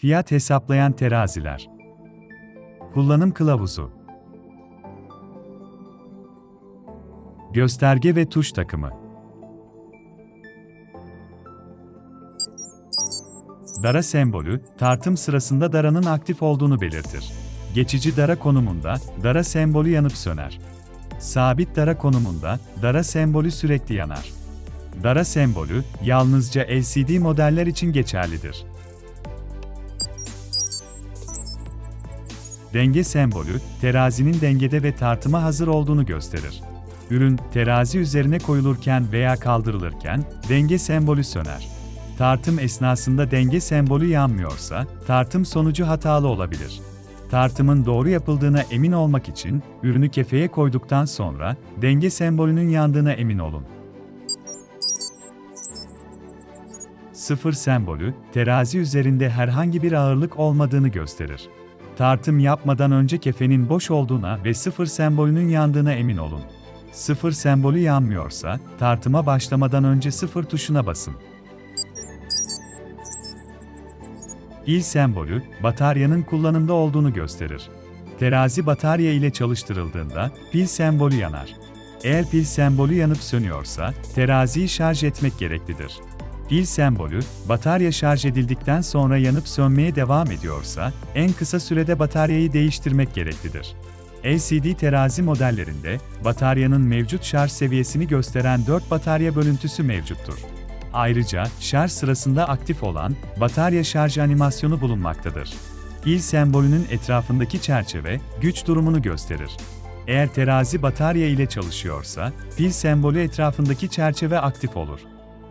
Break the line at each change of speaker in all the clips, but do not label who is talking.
Fiyat hesaplayan teraziler. Kullanım kılavuzu. Gösterge ve tuş takımı. Dara sembolü, tartım sırasında daranın aktif olduğunu belirtir. Geçici dara konumunda, dara sembolü yanıp söner. Sabit dara konumunda, dara sembolü sürekli yanar. Dara sembolü, yalnızca LCD modeller için geçerlidir. Denge sembolü, terazinin dengede ve tartıma hazır olduğunu gösterir. Ürün, terazi üzerine koyulurken veya kaldırılırken, denge sembolü söner. Tartım esnasında denge sembolü yanmıyorsa, tartım sonucu hatalı olabilir. Tartımın doğru yapıldığına emin olmak için, ürünü kefeye koyduktan sonra, denge sembolünün yandığına emin olun. Sıfır sembolü, terazi üzerinde herhangi bir ağırlık olmadığını gösterir. Tartım yapmadan önce kefenin boş olduğuna ve sıfır sembolünün yandığına emin olun. Sıfır sembolü yanmıyorsa, tartıma başlamadan önce sıfır tuşuna basın. İl sembolü, bataryanın kullanımda olduğunu gösterir. Terazi batarya ile çalıştırıldığında, pil sembolü yanar. Eğer pil sembolü yanıp sönüyorsa, teraziyi şarj etmek gereklidir. Pil sembolü, batarya şarj edildikten sonra yanıp sönmeye devam ediyorsa, en kısa sürede bataryayı değiştirmek gereklidir. LCD terazi modellerinde, bataryanın mevcut şarj seviyesini gösteren 4 batarya bölüntüsü mevcuttur. Ayrıca, şarj sırasında aktif olan, batarya şarj animasyonu bulunmaktadır. Pil sembolünün etrafındaki çerçeve, güç durumunu gösterir. Eğer terazi batarya ile çalışıyorsa, pil sembolü etrafındaki çerçeve aktif olur.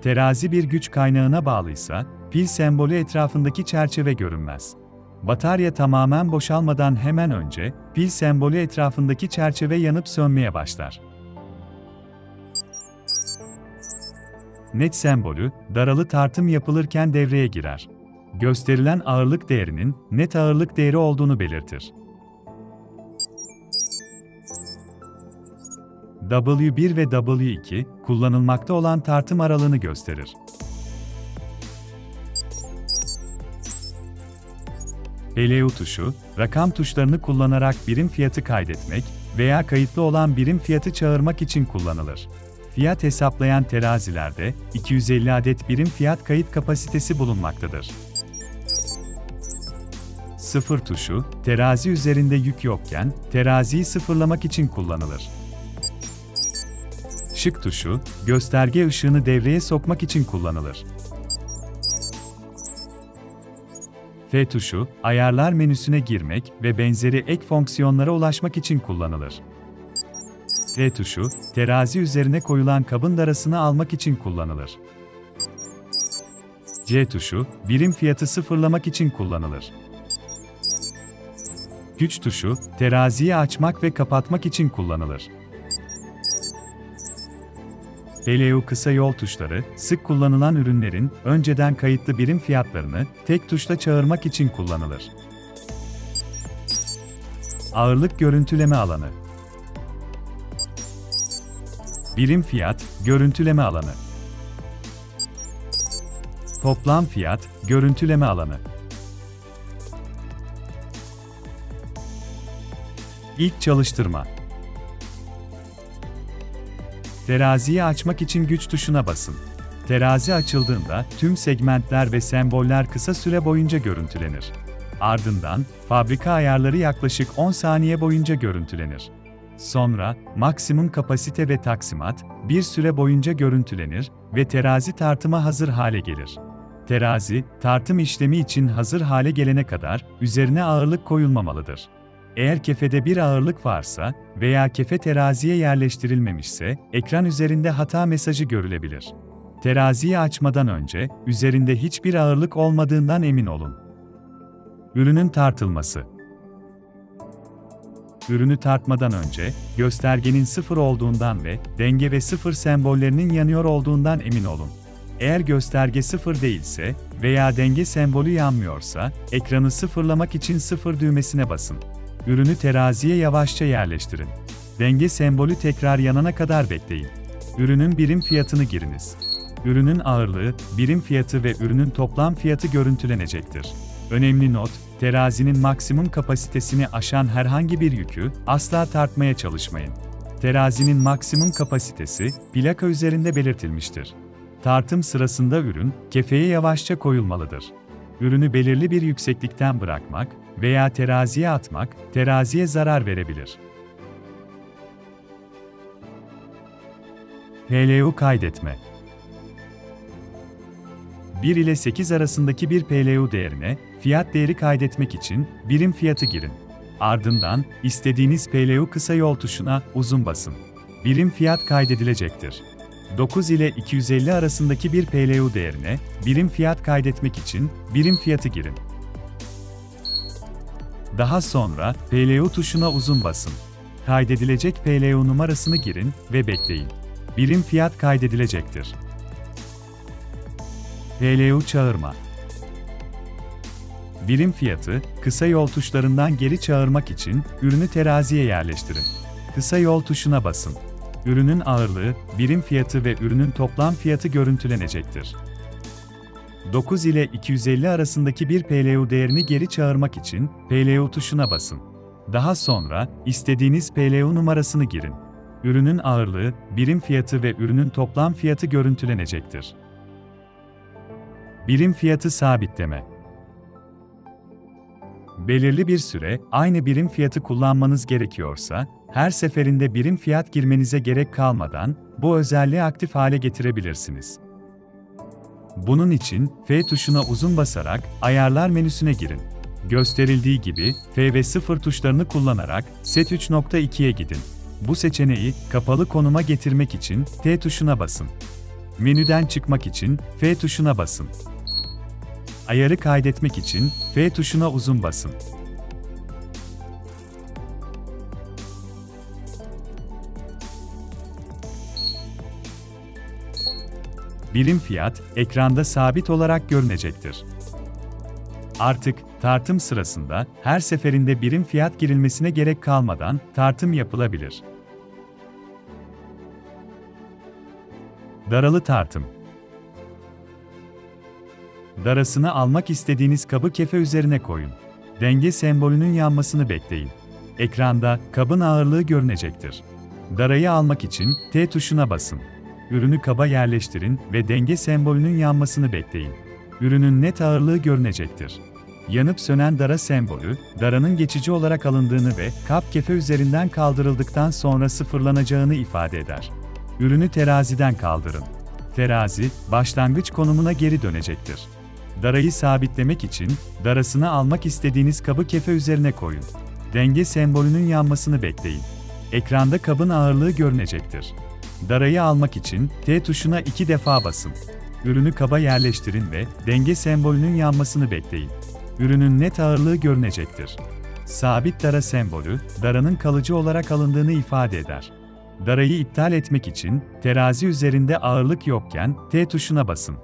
Terazi bir güç kaynağına bağlıysa, pil sembolü etrafındaki çerçeve görünmez. Batarya tamamen boşalmadan hemen önce, pil sembolü etrafındaki çerçeve yanıp sönmeye başlar. Net sembolü, daralı tartım yapılırken devreye girer. Gösterilen ağırlık değerinin net ağırlık değeri olduğunu belirtir. W1 ve W2 kullanılmakta olan tartım aralığını gösterir. PLU tuşu, rakam tuşlarını kullanarak birim fiyatı kaydetmek veya kayıtlı olan birim fiyatı çağırmak için kullanılır. Fiyat hesaplayan terazilerde 250 adet birim fiyat kayıt kapasitesi bulunmaktadır. Sıfır tuşu, terazi üzerinde yük yokken teraziyi sıfırlamak için kullanılır. Şık tuşu, gösterge ışığını devreye sokmak için kullanılır. F tuşu, ayarlar menüsüne girmek ve benzeri ek fonksiyonlara ulaşmak için kullanılır. T tuşu, terazi üzerine koyulan kabın darasını almak için kullanılır. C tuşu, birim fiyatı sıfırlamak için kullanılır. Güç tuşu, teraziyi açmak ve kapatmak için kullanılır. PLU kısa yol tuşları, sık kullanılan ürünlerin önceden kayıtlı birim fiyatlarını tek tuşla çağırmak için kullanılır. Ağırlık görüntüleme alanı Birim fiyat, görüntüleme alanı. Toplam fiyat, görüntüleme alanı. İlk çalıştırma. Teraziyi açmak için güç tuşuna basın. Terazi açıldığında tüm segmentler ve semboller kısa süre boyunca görüntülenir. Ardından fabrika ayarları yaklaşık 10 saniye boyunca görüntülenir. Sonra maksimum kapasite ve taksimat bir süre boyunca görüntülenir ve terazi tartıma hazır hale gelir. Terazi, tartım işlemi için hazır hale gelene kadar üzerine ağırlık koyulmamalıdır. Eğer kefede bir ağırlık varsa veya kefe teraziye yerleştirilmemişse, ekran üzerinde hata mesajı görülebilir. Teraziyi açmadan önce, üzerinde hiçbir ağırlık olmadığından emin olun. Ürünün tartılması Ürünü tartmadan önce, göstergenin sıfır olduğundan ve denge ve sıfır sembollerinin yanıyor olduğundan emin olun. Eğer gösterge sıfır değilse veya denge sembolü yanmıyorsa, ekranı sıfırlamak için sıfır düğmesine basın. Ürünü teraziye yavaşça yerleştirin. Denge sembolü tekrar yanana kadar bekleyin. Ürünün birim fiyatını giriniz. Ürünün ağırlığı, birim fiyatı ve ürünün toplam fiyatı görüntülenecektir. Önemli not, terazinin maksimum kapasitesini aşan herhangi bir yükü asla tartmaya çalışmayın. Terazinin maksimum kapasitesi plaka üzerinde belirtilmiştir. Tartım sırasında ürün kefeye yavaşça koyulmalıdır. Ürünü belirli bir yükseklikten bırakmak veya teraziye atmak teraziye zarar verebilir. PLU kaydetme 1 ile 8 arasındaki bir PLU değerine fiyat değeri kaydetmek için birim fiyatı girin. Ardından istediğiniz PLU kısa yol tuşuna uzun basın. Birim fiyat kaydedilecektir. 9 ile 250 arasındaki bir PLU değerine birim fiyat kaydetmek için birim fiyatı girin. Daha sonra PLU tuşuna uzun basın. Kaydedilecek PLU numarasını girin ve bekleyin. Birim fiyat kaydedilecektir. PLU çağırma. Birim fiyatı, kısa yol tuşlarından geri çağırmak için ürünü teraziye yerleştirin. Kısa yol tuşuna basın. Ürünün ağırlığı, birim fiyatı ve ürünün toplam fiyatı görüntülenecektir. 9 ile 250 arasındaki bir PLU değerini geri çağırmak için PLU tuşuna basın. Daha sonra istediğiniz PLU numarasını girin. Ürünün ağırlığı, birim fiyatı ve ürünün toplam fiyatı görüntülenecektir. Birim fiyatı sabitleme. Belirli bir süre aynı birim fiyatı kullanmanız gerekiyorsa, her seferinde birim fiyat girmenize gerek kalmadan bu özelliği aktif hale getirebilirsiniz. Bunun için F tuşuna uzun basarak Ayarlar menüsüne girin. Gösterildiği gibi F ve 0 tuşlarını kullanarak Set 3.2'ye gidin. Bu seçeneği kapalı konuma getirmek için T tuşuna basın. Menüden çıkmak için F tuşuna basın. Ayarı kaydetmek için F tuşuna uzun basın. Birim fiyat ekranda sabit olarak görünecektir. Artık tartım sırasında her seferinde birim fiyat girilmesine gerek kalmadan tartım yapılabilir. Daralı tartım Darasını almak istediğiniz kabı kefe üzerine koyun. Denge sembolünün yanmasını bekleyin. Ekranda kabın ağırlığı görünecektir. Darayı almak için T tuşuna basın. Ürünü kaba yerleştirin ve denge sembolünün yanmasını bekleyin. Ürünün net ağırlığı görünecektir. Yanıp sönen dara sembolü, daranın geçici olarak alındığını ve kap kefe üzerinden kaldırıldıktan sonra sıfırlanacağını ifade eder. Ürünü teraziden kaldırın. Terazi, başlangıç konumuna geri dönecektir. Darayı sabitlemek için, darasını almak istediğiniz kabı kefe üzerine koyun. Denge sembolünün yanmasını bekleyin. Ekranda kabın ağırlığı görünecektir. Darayı almak için T tuşuna iki defa basın. Ürünü kaba yerleştirin ve denge sembolünün yanmasını bekleyin. Ürünün net ağırlığı görünecektir. Sabit dara sembolü, daranın kalıcı olarak alındığını ifade eder. Darayı iptal etmek için terazi üzerinde ağırlık yokken T tuşuna basın.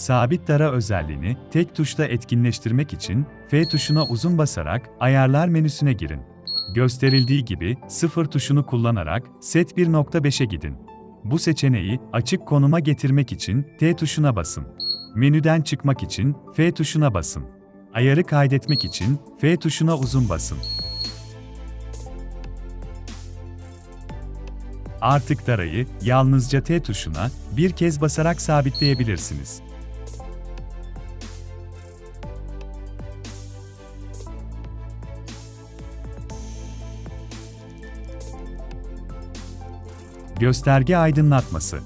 Sabit dara özelliğini tek tuşla etkinleştirmek için F tuşuna uzun basarak Ayarlar menüsüne girin. Gösterildiği gibi 0 tuşunu kullanarak Set 1.5'e gidin. Bu seçeneği açık konuma getirmek için T tuşuna basın. Menüden çıkmak için F tuşuna basın. Ayarı kaydetmek için F tuşuna uzun basın. Artık darayı yalnızca T tuşuna bir kez basarak sabitleyebilirsiniz. Gösterge aydınlatması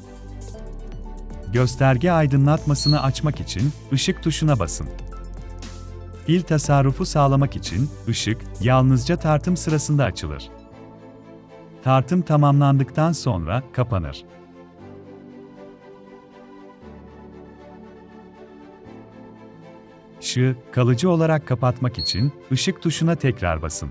Gösterge aydınlatmasını açmak için ışık tuşuna basın. Pil tasarrufu sağlamak için ışık yalnızca tartım sırasında açılır. Tartım tamamlandıktan sonra kapanır. Işığı kalıcı olarak kapatmak için ışık tuşuna tekrar basın.